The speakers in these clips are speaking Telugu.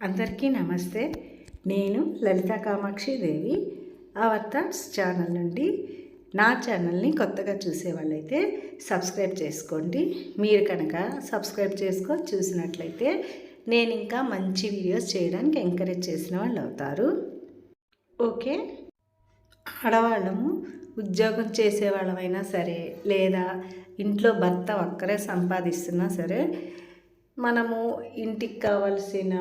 అందరికీ నమస్తే. నేను Lalitha Kamakshi Devi. Our thoughts channel నుండి నా ఛానల్ని కొత్తగా చూసే వాళ్ళైతే సబ్స్క్రైబ్ చేసుకోండి. మీరు కనుక సబ్స్క్రైబ్ చేసుకో చూసినట్లయితే నేను ఇంకా మంచి వీడియోస్ చేయడానికి ఎంకరేజ్ చేసిన వాళ్ళు అవుతారు. ఓకే? ఆడవాళ్ళము ఉద్యోగం చేసేవాళ్ళమైనా సరే లేదా ఇంట్లో భర్త ఒక్కరే సంపాదిస్తున్నా సరే మనము ఇంటికి కావాల్సిన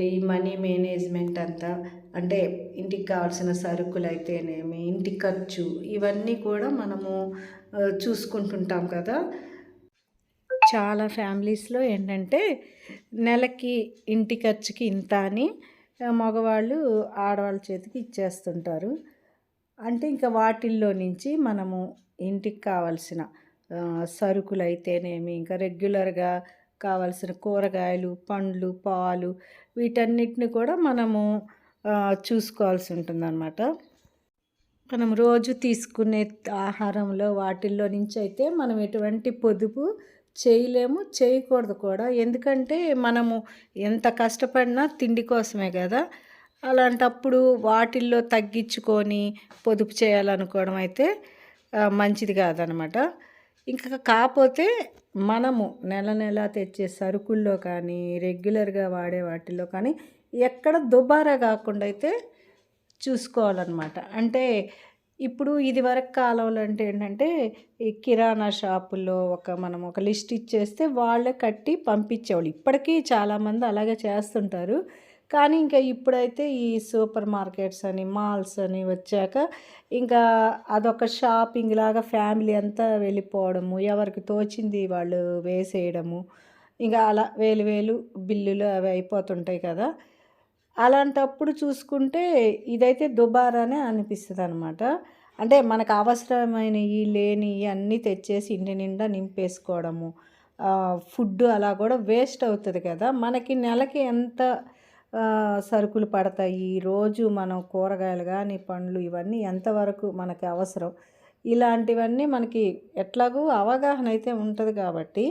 ఈ మనీ మేనేజ్మెంట్ అంతా అంటే ఇంటికి కావాల్సిన సరుకులు అయితేనేమి ఇంటి ఖర్చు ఇవన్నీ కూడా మనము చూసుకుంటుంటాం కదా. చాలా ఫ్యామిలీస్లో ఏంటంటే నెలకి ఇంటి ఖర్చుకి ఇంత అని మగవాళ్ళు ఆడవాళ్ళ చేతికి ఇచ్చేస్తుంటారు. అంటే ఇంకా వాటిల్లో నుంచి మనము ఇంటికి కావాల్సిన సరుకులు అయితేనేమి ఇంకా రెగ్యులర్గా కావాల్సిన కూరగాయలు పండ్లు పాలు వీటన్నిటిని కూడా మనము చూసుకోవాల్సి చూసుకోవాల్సి ఉంటుందన్నమాట. మనం రోజు తీసుకునే ఆహారంలో వాటిల్లో నుంచి అయితే మనం ఎటువంటి పొదుపు చేయలేము చేయకూడదు కూడా. ఎందుకంటే మనము ఎంత కష్టపడినా తిండి కోసమే కదా. అలాంటప్పుడు వాటిల్లో తగ్గించుకొని పొదుపు చేయాలనుకోవడం అయితే మంచిది కాదనమాట ఇంకా కాకపోతే మనము నెల నెల తెచ్చే సరుకుల్లో కానీ రెగ్యులర్గా వాడే వాటిల్లో కానీ ఎక్కడ దుబారా కాకుండా అయితే చూసుకోవాలన్నమాట. అంటే ఇప్పుడు ఇది వరకు కాలంలో అంటే ఏంటంటే ఈ కిరాణా షాపుల్లో ఒక మనం ఒక లిస్ట్ ఇచ్చేస్తే వాళ్ళే కట్టి పంపించేవాళ్ళు. ఇప్పటికీ చాలామంది అలాగే చేస్తుంటారు. కానీ ఇంకా ఇప్పుడైతే ఈ సూపర్ మార్కెట్స్ అని మాల్స్ అని వచ్చాక ఇంకా అదొక షాపింగ్ లాగా ఫ్యామిలీ అంతా వెళ్ళిపోవడము ఎవరికి తోచింది వాళ్ళు వేసేయడము ఇంకా అలా వేలు వేలు బిల్లులు అవి అయిపోతుంటాయి కదా. అలాంటప్పుడు చూసుకుంటే ఇదైతే దుబారానే అనిపిస్తుంది అనమాట అంటే మనకు అవసరమైనవి లేనివి అన్నీ తెచ్చేసి ఇంటి నిండా నింపేసుకోవడము ఫుడ్ అలా కూడా వేస్ట్ అవుతుంది కదా. మనకి నెలకి ఎంత సరుకులు పడతాయి. రోజు మనం కూరగాయలు కానీ పండ్లు ఇవన్నీ ఎంతవరకు మనకి అవసరం? ఇలాంటివన్నీ మనకి ఎట్లాగూ అవగాహన అయితే ఉంటుంది కాబట్టి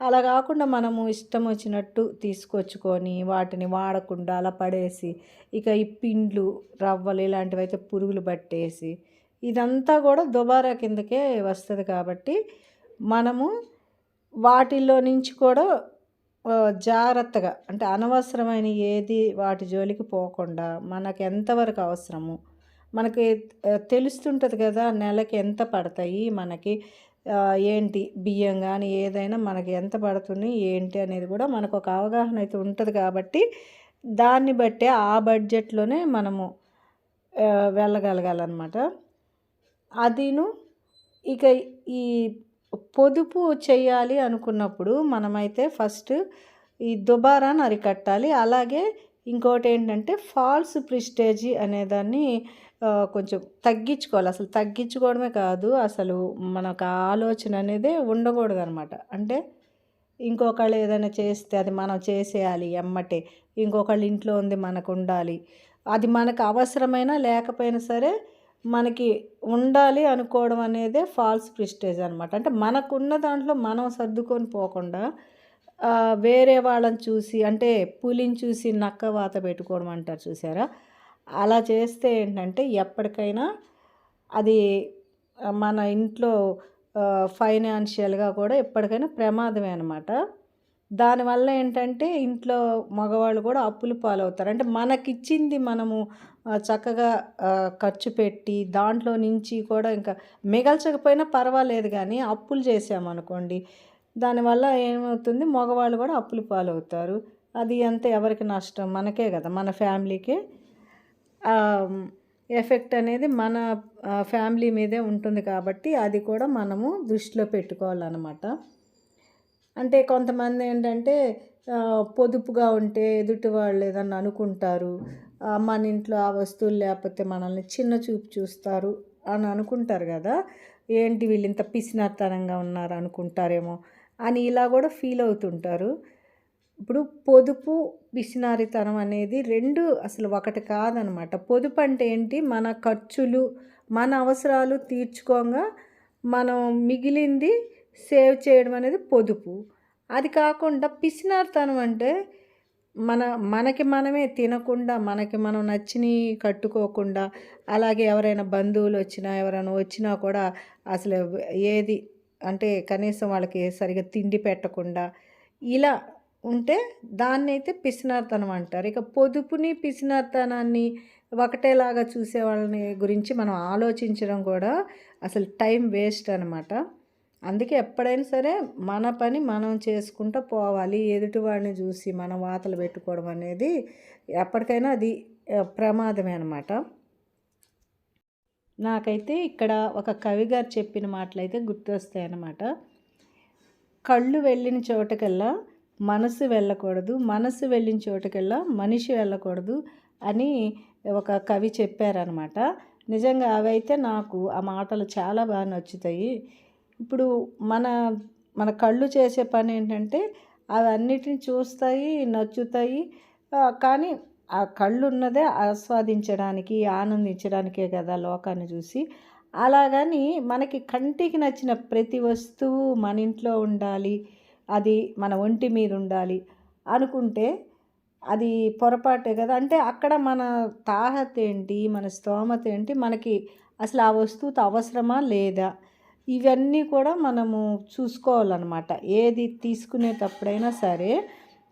అలా కాకుండా మనము ఇష్టం వచ్చినట్టు తీసుకొచ్చుకొని వాటిని వాడకుండా అలా పడేసి ఇక ఈ పిండ్లు రవ్వలు ఇలాంటివి అయితే పురుగులు పట్టేసి ఇదంతా కూడా దుబారా కిందకే వస్తుంది కాబట్టి మనము వాటిల్లో నుంచి కూడా జాగ్రత్తగా అంటే అనవసరమైన ఏది వాటి జోలికి పోకుండా మనకు ఎంతవరకు అవసరము మనకి తెలుస్తుంటుంది కదా నెలకి ఎంత పడతాయి మనకి ఏంటి బియ్యం కానీ ఏదైనా మనకి ఎంత పడుతుంది ఏంటి అనేది కూడా మనకు ఒక అవగాహన అయితే ఉంటుంది కాబట్టి దాన్ని బట్టే ఆ బడ్జెట్లోనే మనము వెళ్ళగలగాలన్నమాట. అదిను ఇక ఈ పొదుపు చేయాలి అనుకున్నప్పుడు మనమైతే ఫస్ట్ ఈ దుబారాను అరికట్టాలి. అలాగే ఇంకోటి ఏంటంటే ఫాల్స్ ప్రిస్టేజీ అనేదాన్ని కొంచెం తగ్గించుకోవాలి. అసలు తగ్గించుకోవడమే కాదు అసలు మనకు ఆలోచన అనేది ఉండకూడదు అనమాట అంటే ఇంకొకళ్ళు ఏదైనా చేస్తే అది మనం చేసేయాలి ఎమ్మటే. ఇంకొకళ్ళు ఇంట్లో ఉంది మనకు ఉండాలి. అది మనకు అవసరమైనా లేకపోయినా సరే మనకి ఉండాలి అనుకోవడం అనేదే ఫాల్స్ ప్రిస్టేజ్ అనమాట అంటే మనకున్న దాంట్లో మనం సర్దుకొని పోకుండా వేరే వాళ్ళని చూసి అంటే పులిని చూసి నక్క వాత పెట్టుకోవడం అంటారు చూసారా? అలా చేస్తే ఏంటంటే ఎప్పటికైనా అది మన ఇంట్లో ఫైనాన్షియల్గా కూడా ఎప్పటికైనా ప్రమాదమే అనమాట దానివల్ల ఏంటంటే ఇంట్లో మగవాళ్ళు కూడా అప్పులు పాలవుతారు. అంటే మనకిచ్చింది మనము చక్కగా ఖర్చు పెట్టి దాంట్లో నుంచి కూడా ఇంకా మిగల్చకపోయినా పర్వాలేదు కానీ అప్పులు చేసామనుకోండి దానివల్ల ఏమవుతుంది? మగవాళ్ళు కూడా అప్పులు పాలవుతారు. అది ఎంత ఎవరికి నష్టం? మనకే కదా మన ఫ్యామిలీకే. ఎఫెక్ట్ అనేది మన ఫ్యామిలీ మీదే ఉంటుంది కాబట్టి అది కూడా మనము దృష్టిలో పెట్టుకోవాలన్నమాట. అంటే కొంతమంది ఏంటంటే పొదుపుగా ఉంటే ఎదుటి వాళ్ళు ఏదన్నా అనుకుంటారు మన ఇంట్లో ఆ వస్తువులు లేకపోతే మనల్ని చిన్న చూపు చూస్తారు అని అనుకుంటారు కదా. ఏంటి వీళ్ళు ఇంత పిసినతనంగా ఉన్నారు అనుకుంటారేమో అని ఇలా కూడా ఫీల్ అవుతుంటారు. ఇప్పుడు పొదుపు పిసినారితనం అనేది రెండు అసలు ఒకటి కాదనమాట. పొదుపు అంటే ఏంటి? మన ఖర్చులు మన అవసరాలు తీర్చుకోగా మనం మిగిలింది సేవ్ చేయడం అనేది పొదుపు. అది కాకుండా పిసినారితనం అంటే మన మనకి మనమే తినకుండా మనకి మనం నచ్చినవి కట్టుకోకుండా అలాగే ఎవరైనా బంధువులు వచ్చినా ఎవరైనా వచ్చినా కూడా అసలు ఏది అంటే కనీసం వాళ్ళకి సరిగ్గా తిండి పెట్టకుండా ఇలా ఉంటే దాన్ని అయితే పిసినార్తనం అంటారు. ఇక పొదుపుని పిసినార్తనాన్ని ఒకటేలాగా చూసే వాళ్ళని గురించి మనం ఆలోచించడం కూడా అసలు టైం వేస్ట్ అనమాట అందుకే ఎప్పుడైనా సరే మన పని మనం చేసుకుంటూ పోవాలి. ఎదుటివాడిని చూసి మనం వాతలు పెట్టుకోవడం అనేది ఎప్పటికైనా అది ప్రమాదమే అనమాట నాకైతే ఇక్కడ ఒక కవి గారు చెప్పిన మాటలు అయితే గుర్తొస్తాయి అన్నమాట. కళ్ళు వెళ్ళిన చోటకల్లా మనసు వెళ్ళకూడదు మనసు వెళ్ళిన చోటకల్లా మనిషి వెళ్ళకూడదు అని ఒక కవి చెప్పారనమాట నిజంగా అవైతే నాకు ఆ మాటలు చాలా బాగా నచ్చుతాయి. ఇప్పుడు మన మన కళ్ళు చేసే పని ఏంటంటే అవన్నిటిని చూస్తాయి నచ్చుతాయి. కానీ ఆ కళ్ళు ఉన్నదే ఆస్వాదించడానికి ఆనందించడానికే కదా లోకాన్ని చూసి. అలాగని మనకి కంటికి నచ్చిన ప్రతి వస్తువు మన ఇంట్లో ఉండాలి అది మన ఒంటి మీద ఉండాలి అనుకుంటే అది పొరపాటే కదా. అంటే అక్కడ మన తాహత ఏంటి మన స్తోమత ఏంటి మనకి అసలు ఆ వస్తువుతో అవసరమా లేదా? ఇవన్నీ కూడా మనము చూసుకోవాలన్నమాట. ఏది తీసుకునేటప్పుడైనా సరే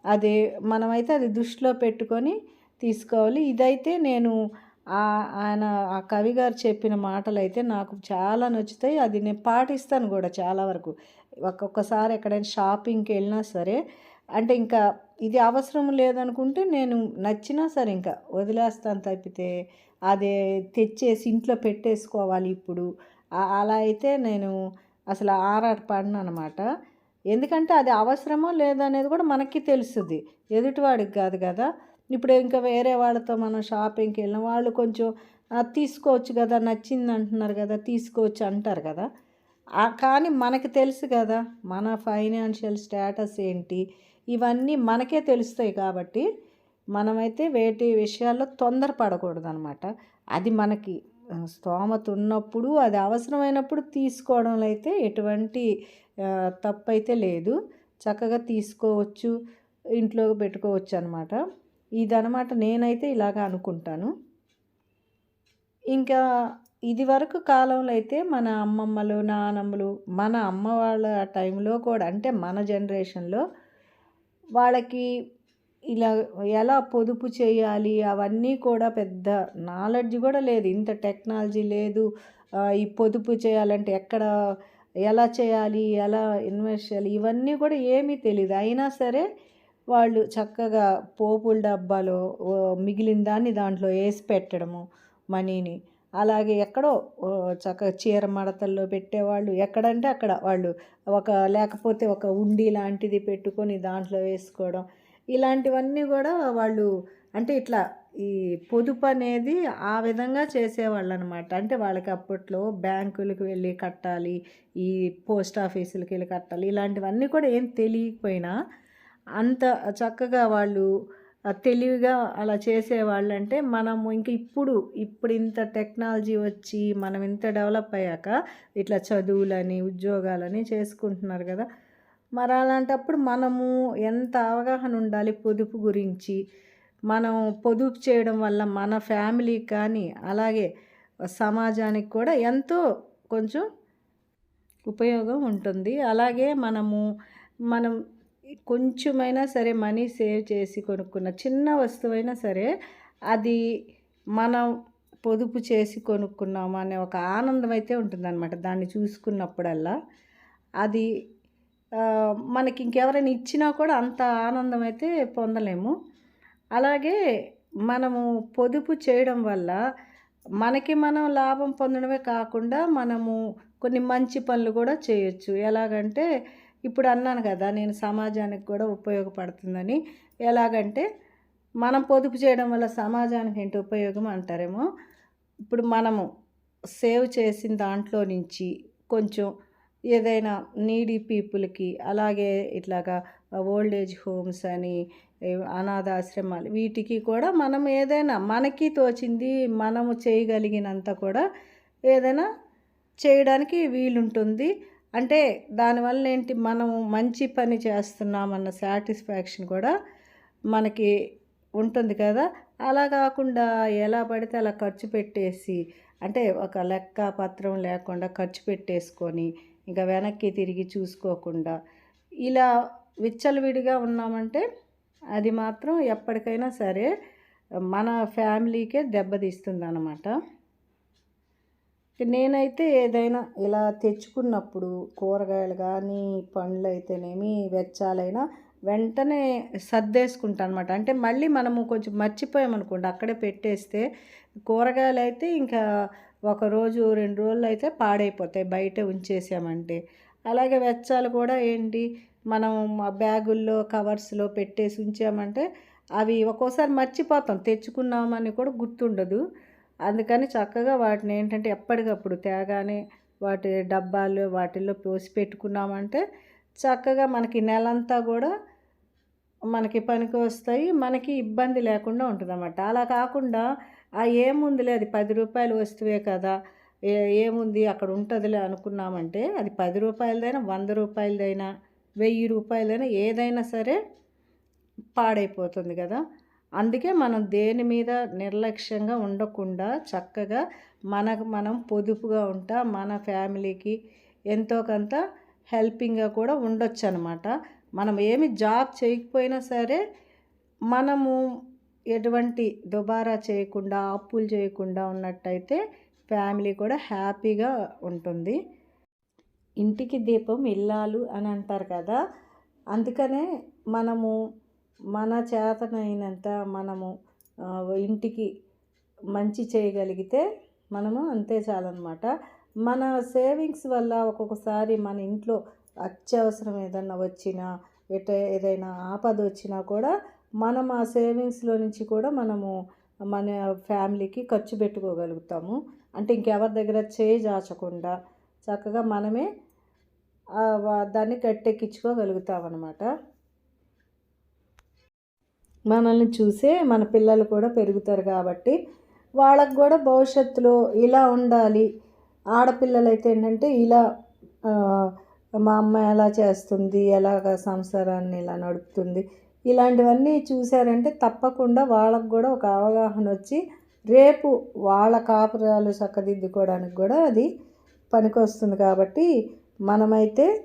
అది మనమైతే అది దృష్టిలో పెట్టుకొని తీసుకోవాలి. ఇదైతే నేను ఆ- ఆయన ఆ కవి గారు చెప్పిన మాటలు అయితే నాకు చాలా నచ్చుతాయి. అది నేను పాటిస్తాను కూడా చాలా వరకు. ఒక్కొక్కసారి ఎక్కడైనా షాపింగ్కి వెళ్ళినా సరే అంటే ఇంకా ఇది అవసరం లేదనుకుంటే నేను నచ్చినా సరే ఇంకా వదిలేస్తాను తప్పితే అదే తెచ్చేసి ఇంట్లో పెట్టేసుకోవాలి ఇప్పుడు. అలా అయితే నేను అసలు ఆరాటపడను అనమాట ఎందుకంటే అది అవసరమో లేదనేది కూడా మనకి తెలుస్తుంది. ఎదుటివాడికి కాదు కదా. ఇప్పుడు ఇంకా వేరే వాళ్ళతో మనం షాపింగ్కి వెళ్ళిన వాళ్ళు కొంచెం తీసుకోవచ్చు కదా నచ్చింది అంటున్నారు కదా తీసుకోవచ్చు అంటారు కదా. కానీ మనకి తెలుసు కదా మన ఫైనాన్షియల్ స్టేటస్ ఏంటి? ఇవన్నీ మనకే తెలుస్తాయి కాబట్టి మనమైతే వేటి విషయాల్లో తొందరపడకూడదు అనమాట అది మనకి స్తోమత ఉన్నప్పుడు అది అవసరమైనప్పుడు తీసుకోవడంలో అయితే ఎటువంటి తప్పు అయితే లేదు. చక్కగా తీసుకోవచ్చు ఇంట్లో పెట్టుకోవచ్చు అనమాట ఇదనమాట నేనైతే ఇలాగ అనుకుంటాను. ఇంకా ఇది వరకు కాలంలో అయితే మన అమ్మమ్మలు నానమ్మలు మన అమ్మ వాళ్ళ టైంలో కూడా అంటే మన జనరేషన్లో వాళ్ళకి ఇలా ఎలా పొదుపు చేయాలి? అవన్నీ కూడా పెద్ద నాలెడ్జ్ కూడా లేదు. ఇంత టెక్నాలజీ లేదు. ఈ పొదుపు చేయాలంటే ఎక్కడ ఎలా చేయాలి? ఎలా ఇన్వెస్ట్ చేయాలి? ఇవన్నీ కూడా ఏమీ తెలియదు అయినా సరే వాళ్ళు చక్కగా పోపుల డబ్బాలో మిగిలిన దాన్ని దాంట్లో వేసి పెట్టడము మనీని. అలాగే ఎక్కడో చక్కగా చీర మడతల్లో పెట్టేవాళ్ళు. ఎక్కడంటే అక్కడ వాళ్ళు ఒక లేకపోతే ఒక ఉండి లాంటిది పెట్టుకొని దాంట్లో వేసుకోవడం. ఇలాంటివన్నీ కూడా వాళ్ళు అంటే ఇట్లా ఈ పొదుపు అనేది ఆ విధంగా చేసేవాళ్ళు అనమాట అంటే వాళ్ళకి అప్పట్లో బ్యాంకులకు వెళ్ళి కట్టాలి ఈ పోస్ట్ ఆఫీసులకి వెళ్ళి కట్టాలి ఇలాంటివన్నీ కూడా ఏం తెలియకపోయినా అంత చక్కగా వాళ్ళు తెలివిగా అలా చేసేవాళ్ళు అంటే మనము ఇంక ఇప్పుడు ఇప్పుడు ఇంత టెక్నాలజీ వచ్చి మనం ఇంత డెవలప్ అయ్యాక ఇట్లా చదువులని ఉద్యోగాలని చేసుకుంటున్నారు కదా. మరి అలాంటప్పుడు మనము ఎంత అవగాహన ఉండాలి పొదుపు గురించి? మనం పొదుపు చేయడం వల్ల మన ఫ్యామిలీకి కానీ అలాగే సమాజానికి కూడా ఎంతో కొంచెం ఉపయోగం ఉంటుంది. అలాగే మనము మనం కొంచెమైనా సరే మనీ సేవ్ చేసి కొనుక్కున్న చిన్న వస్తువైనా సరే అది మనం పొదుపు చేసి కొనుక్కున్నాం అనే ఒక ఆనందం అయితే ఉంటుందన్నమాట. దాన్ని చూసుకున్నప్పుడల్లా అది మనకి ఇంకెవరైనా ఇచ్చినా కూడా అంత ఆనందం అయితే పొందలేము. అలాగే మనము పొదుపు చేయడం వల్ల మనకి మనం లాభం పొందడమే కాకుండా మనము కొన్ని మంచి పనులు కూడా చేయొచ్చు. ఎలాగంటే ఇప్పుడు అన్నాను కదా నేను సమాజానికి కూడా ఉపయోగపడుతుందని. ఎలాగంటే మనం పొదుపు చేయడం వల్ల సమాజానికి ఏంటి ఉపయోగం అంటారేమో? ఇప్పుడు మనము సేవ్ చేసిన దాంట్లో నుంచి కొంచెం ఏదైనా నీడీ పీపుల్కి అలాగే ఇట్లాగా ఓల్డ్ ఏజ్ హోమ్స్ అని అనాథాశ్రమాలు వీటికి కూడా మనం ఏదైనా మనకి తోచింది మనము చేయగలిగినంత కూడా ఏదైనా చేయడానికి వీలుంటుంది. అంటే దానివల్ల ఏంటి? మనము మంచి పని చేస్తున్నామన్న సాటిస్ఫాక్షన్ కూడా మనకి ఉంటుంది కదా. అలా కాకుండా ఎలా పడితే అలా ఖర్చు పెట్టేసి అంటే ఒక లెక్క పత్రం లేకుండా ఖర్చు పెట్టేసుకొని ఇంకా వెనక్కి తిరిగి చూసుకోకుండా. ఇలా విచ్చలవిడిగా ఉన్నామంటే అది మాత్రం ఎప్పటికైనా సరే మన ఫ్యామిలీకే దెబ్బతీస్తుంది అనమాట నేనైతే ఏదైనా ఇలా తెచ్చుకున్నప్పుడు కూరగాయలు కానీ పండ్లు అయితేనేమి వెచ్చాలైనా వెంటనే సర్దేసుకుంటాను అనమాట అంటే మళ్ళీ మనము కొంచెం మర్చిపోయామనుకోండి అక్కడే పెట్టేస్తే కూరగాయలు అయితే ఇంకా ఒకరోజు రెండు రోజులు అయితే పాడైపోతాయి బయట ఉంచేసామంటే. అలాగే వెచ్చాలు కూడా ఏంటి మనం బ్యాగుల్లో కవర్స్లో పెట్టేసి ఉంచామంటే అవి ఒక్కోసారి మర్చిపోతాం తెచ్చుకున్నామని కూడా గుర్తుండదు. అందుకని చక్కగా వాటిని ఏంటంటే ఎప్పటికప్పుడు తేగానే వాటి డబ్బాలు వాటిల్లో పోసి పెట్టుకున్నామంటే చక్కగా మనకి నెలంతా కూడా మనకి పనికి వస్తాయి మనకి ఇబ్బంది లేకుండా ఉంటుంది అన్నమాట అలా కాకుండా ఏముందిలే అది పది రూపాయల వస్తువే కదా. ఏ ఏముంది? అక్కడ ఉంటుందిలే అనుకున్నామంటే అది పది రూపాయలదైనా వంద రూపాయలదైనా వెయ్యి రూపాయలైనా ఏదైనా సరే పాడైపోతుంది కదా. అందుకే మనం దేని మీద నిర్లక్ష్యంగా ఉండకుండా చక్కగా మనకు మనం పొదుపుగా ఉంటా మన ఫ్యామిలీకి ఎంతో కొంత హెల్పింగ్గా కూడా ఉండొచ్చు అనమాట మనం ఏమి జాబ్ చేయకపోయినా సరే మనము ఎటువంటి దుబారా చేయకుండా అప్పులు చేయకుండా ఉన్నట్టయితే ఫ్యామిలీ కూడా హ్యాపీగా ఉంటుంది. ఇంటికి దీపం ఇల్లాలు అని అంటారు కదా అందుకనే మనము మన చేతనైనంత మనము ఇంటికి మంచి చేయగలిగితే మనము అంతే చాలన్నమాట. మన సేవింగ్స్ వల్ల ఒక్కొక్కసారి మన ఇంట్లో అత్యవసరం ఏదన్నా వచ్చినా ఎట ఏదైనా ఆపద వచ్చినా కూడా మనం ఆ సేవింగ్స్లో నుంచి కూడా మనము మన ఫ్యామిలీకి ఖర్చు పెట్టుకోగలుగుతాము. అంటే ఇంకెవరి దగ్గర చేయి చాచకుండా చక్కగా మనమే దాన్ని గట్టెక్కించుకోగలుగుతాం అనమాట మనల్ని చూసే మన పిల్లలు కూడా పెరుగుతారు కాబట్టి వాళ్ళకు కూడా భవిష్యత్తులో ఇలా ఉండాలి. ఆడపిల్లలు అయితే ఏంటంటే ఇలా మా అమ్మ ఎలా చేస్తుంది ఎలాగ సంసారాన్ని ఇలా నడుపుతుంది ఇలాంటివన్నీ చూశారంటే తప్పకుండా వాళ్ళకు కూడా ఒక అవగాహన వచ్చి రేపు వాళ్ళ కాపురాలు చక్కదిద్దుకోవడానికి కూడా అది పనికొస్తుంది కాబట్టి మనమైతే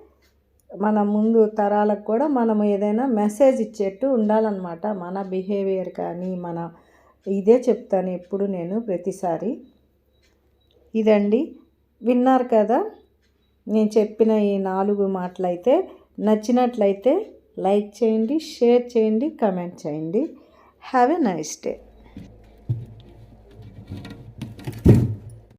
మన ముందు తరాలకు కూడా మనం ఏదైనా మెసేజ్ ఇచ్చేట్టు ఉండాలన్నమాట. మన బిహేవియర్ కానీ మన ఇదే చెప్తాను ఎప్పుడు నేను ప్రతిసారి. ఇదండి. విన్నారు కదా? నేను చెప్పిన ఈ నాలుగు మాటలైతే నచ్చినట్లయితే లైక్ చేయండి షేర్ చేయండి కమెంట్ చేయండి. Have a nice day